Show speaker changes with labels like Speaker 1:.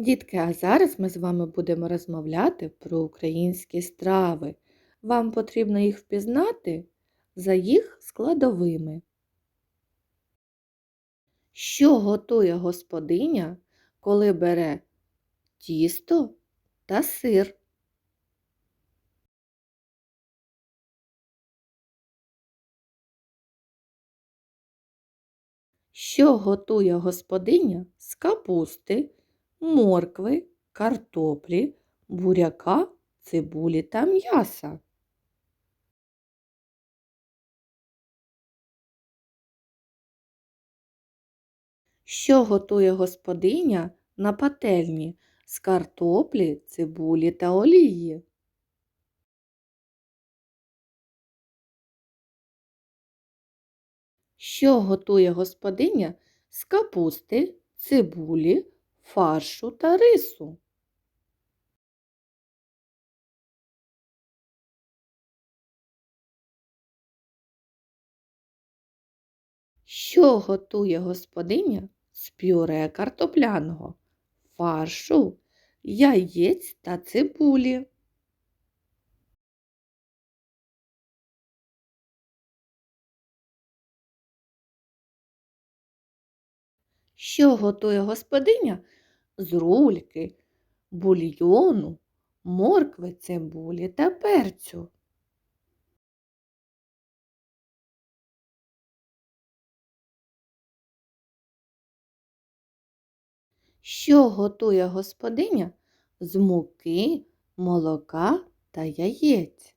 Speaker 1: Дітки, а зараз ми з вами будемо розмовляти про українські страви. Вам потрібно їх впізнати за їх складовими. Що готує господиня, коли бере тісто та сир? Що готує господиня з капусти, моркви, картоплі, буряка, цибулі та м'яса? Що готує господиня на пательні з картоплі, цибулі та олії? Що готує господиня з капусти, цибулі, фаршу та рису? Що готує господиня з пюре картопляного, фаршу, яєць та цибулі? Що готує господиня з рульки, бульйону, моркви, цибулі та перцю? Що готує господиня з муки, молока та яєць?